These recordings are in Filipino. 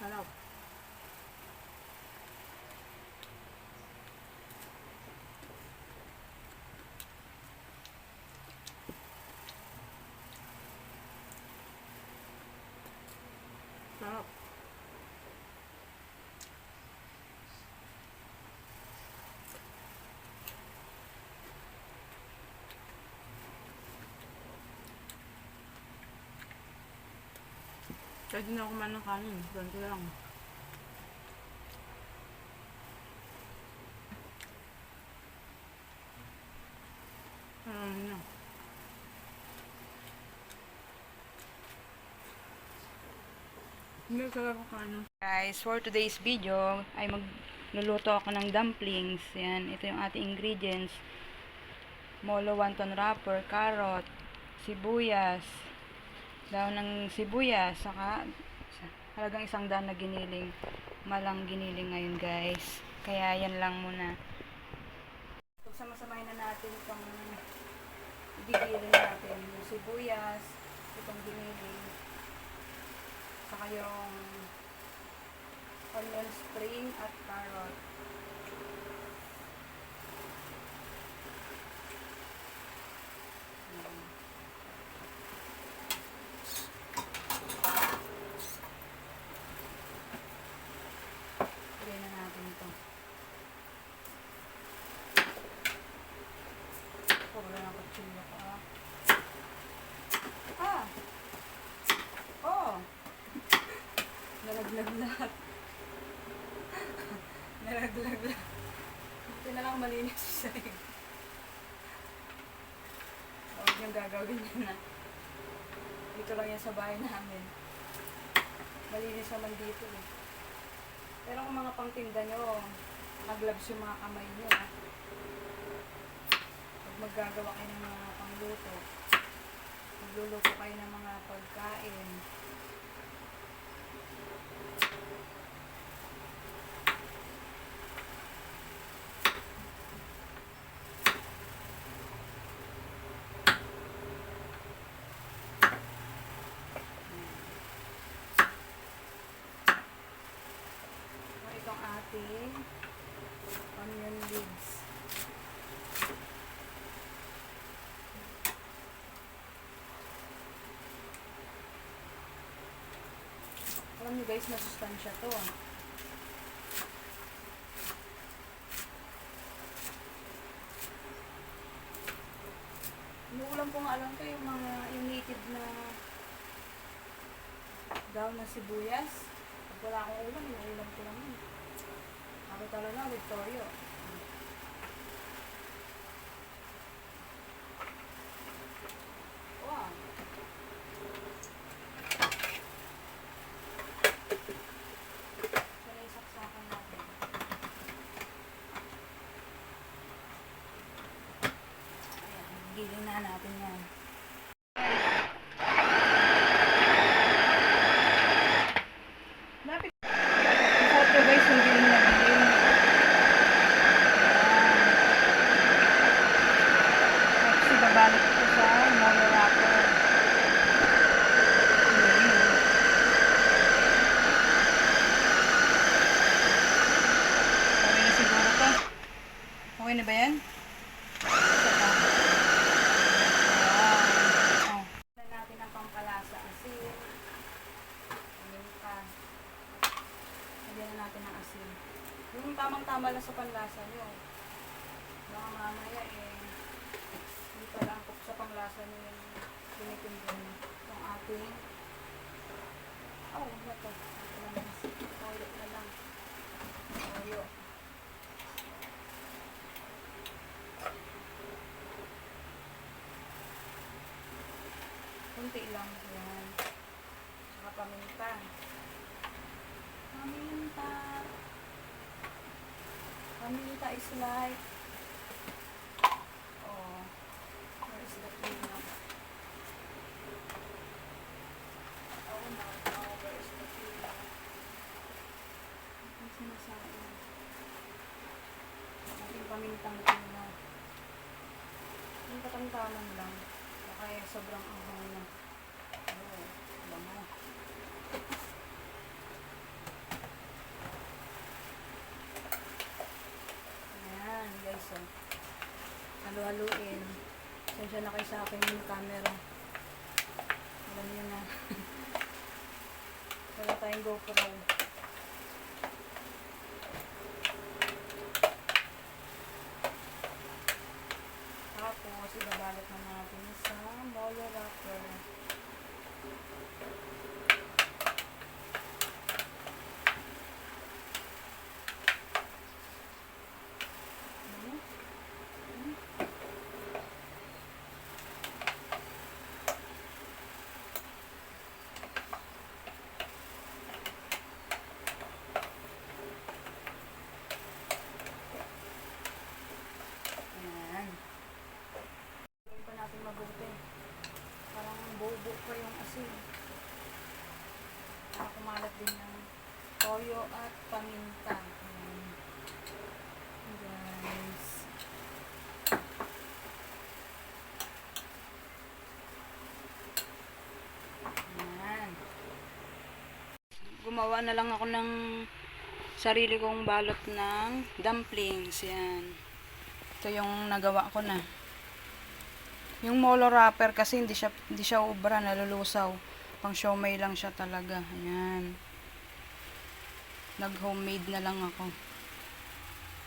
他让我。Kahit hindi ako kumain ng kanin, ganito lang. Ano niya? Hindi talaga kanin. Guys, for today's video ay magluluto ako ng dumplings. Yan, ito yung ating ingredients. Molo wonton wrapper, carrot, sibuyas, daon ng sibuyas, saka halagang isang daan na giniling. Malang giniling ngayon guys. Kaya yan lang muna. Pagsama-samahin na natin itong gigiling natin. Yung sibuyas, itong giniling, saka yung onion spring at carrot. Ayan. Lagay na natin ito. Oh, wala ng kutsilyo ko ah. Ah! Oh! Nalaglag lahat. Nalaglag lahat. Ito na lang malinis sa sahig. Huwag niyong gagawin yan na. Dito lang yan sa bahay namin. Malinis naman dito eh. Pero kung mga pangtinda nyo, mag-gloves yung mga kamay nyo. ah. Pag maggagawa kayo ng mga pangluto, magluluto kayo ng mga pagkain. So, itong ating onion leaves. Alam niyo guys, masustansya to. ah. Yung ulam ko nga alam ko yung mga yung native na daw na sibuyas. Pag wala akong ulam, yung ulam ko lang yun. Ako talaga with toyo. Wow. Siya na isaksakan natin. Ayan, giling na natin yan. Lapit. Masarap to guys, yung giling na giling. Ayan. Tapos ibabalot ko sa molo wrapper. Giling. Okay na siguro to. Okay na ba yan? Isa pa. Ayan. Oh. Tignan natin ang pampalasa asin. Ayan pa. Lagyan na natin ang asin. Yung tamang-tama lang sa panlasa nyo. Baka mamaya eh, hindi pala ang sa panglasa nyo yung tinitinda nyo. Itong ating, oh, ano ba to? Ito lang ang asin. Toyo na lang. Toyo. Kunti lang. Yan. Saka paminta. Paminta. Paminta is like, oh, where is the peanut? Oh no, no, where is the peanut? Ang sinasabi. Ating pamintang peanut. Yung katamtaman lang. Kaya sobrang anghang na. Oh, bango. Ayan, guys, oh. Halu-haluin. Sensya na kayo sa akin yung camera. Alam niyo na. Wala tayong GoPro. Tapos, ibabalot na natin sa molo wrapper. Inubo ko yung asin. Para kumalat din ng toyo at paminta. Guys. Ayan. Gumawa na lang ako ng sarili kong balot ng dumplings. Yan. Ito yung nagawa ko na. Yung molo wrapper kasi hindi siya, hindi siya ubra, nalulusaw. Pang siomay lang siya talaga. Ayan. Nag-homemade na lang ako.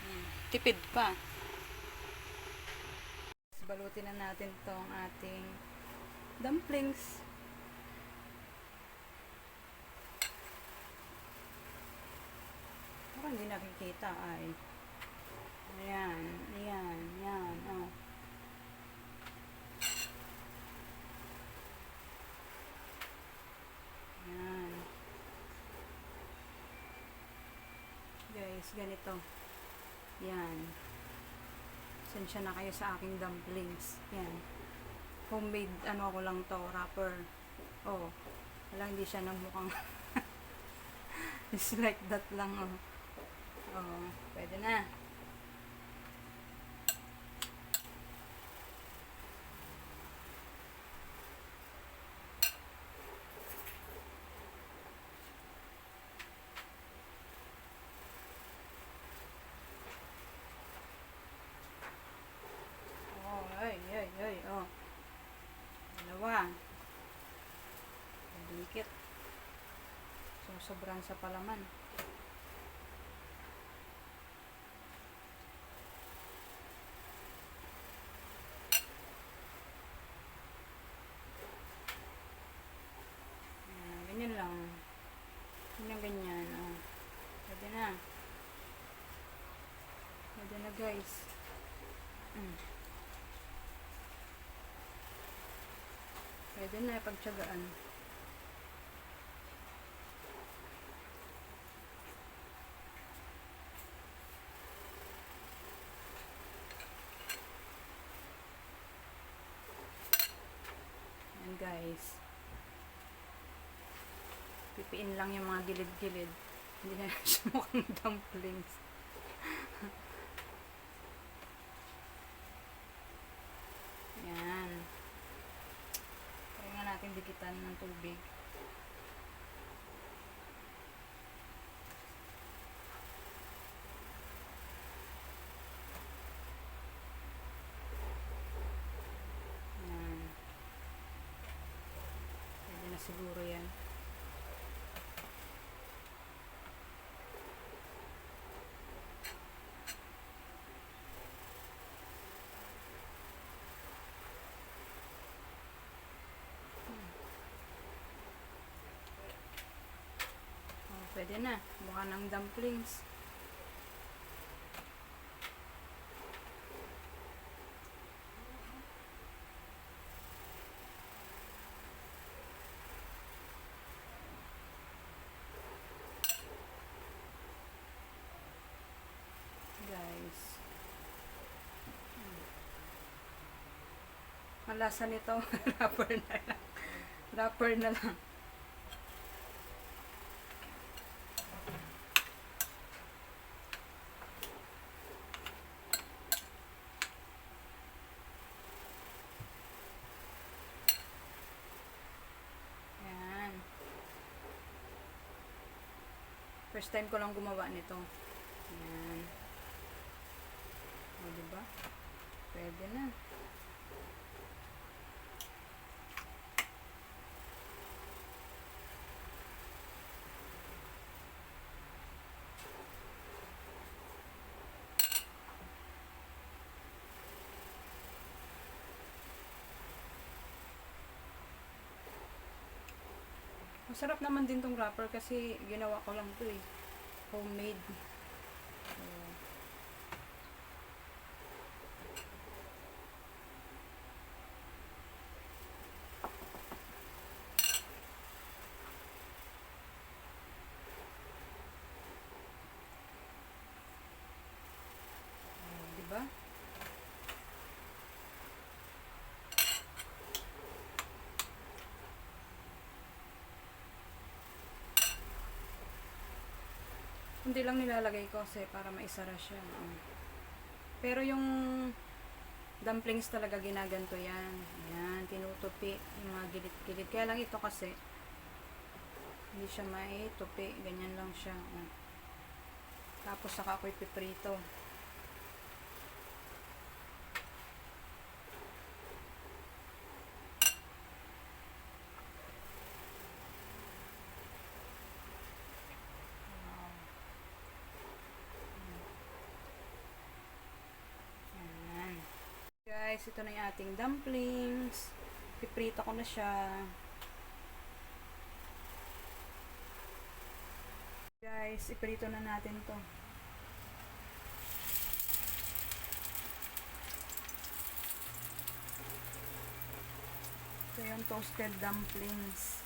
Hmm. Tipid pa. Balutin na natin tong ating dumplings. Parang hindi nakikita ay. Ayan, ayan, ayan, oh. Ayan. Ganito. Yan. Sensya na kayo sa aking dumplings. Yan. Homemade, ano ko lang to, wrapper. Oh. Wala, hindi siya namukhang It's like that lang, oh. Oh, pwede na. Oh, ay, ay, ay, oh. Dalawa. Dikit. So, sobrang sa palaman. Ayan, ganyan lang. Ganyan, ganyan. Oh. Pwede na. Pwede na, guys. Mm. Pwede na ipagtsagaan. Yan guys. Pipiin lang yung mga gilid-gilid. Hindi na siya mukhang dumplings. Yan. Natin dikitan ng tubig. Yan. Pwede na siguro yan. Pwede na. Mukha ng dumplings. Guys. Hmm. Ang lasa nito, wrapper na lang. Wrapper na lang. Yan. First time ko lang gumawa nito. Yan. O, diba? Pwede na. Masarap naman din tong wrapper kasi ginawa ko lang to eh. Homemade. So, oh, di ba? Hindi lang nilalagay ko kasi para maisara siya. oh. Pero yung dumplings talaga ginaganto yan. Ayan, tinutupi yung mga gilid-gilid. Kaya lang ito kasi Hindi siya may tupi. Ganyan lang siya. Oh. Tapos saka ako ipiprito. Wow. Ayan. Guys, ito na yung ating dumplings. Piprito ko na siya. Guys, iprito na natin to. Ito yung toasted dumplings.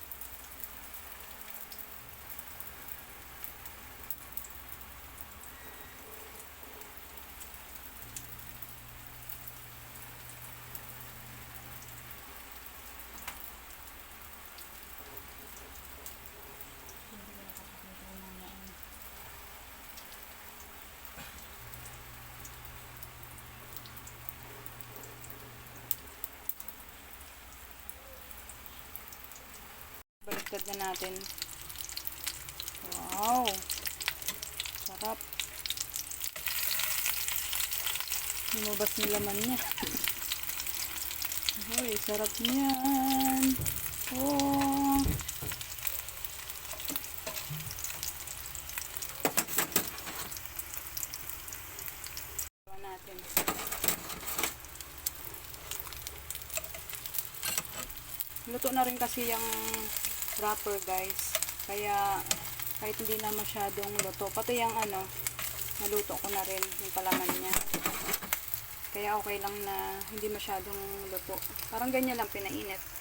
Baliktad na natin. Wow! Sarap. Lumabas yung laman niya. Hoy, sarap niyan. Oh. Natin. Luto na rin kasi yung wrapper guys. Kaya kahit hindi na masyadong luto. Pati yung ano, naluto ko na rin yung palaman niya. Kaya okay lang na hindi masyadong luto. Parang ganyan lang pinainit.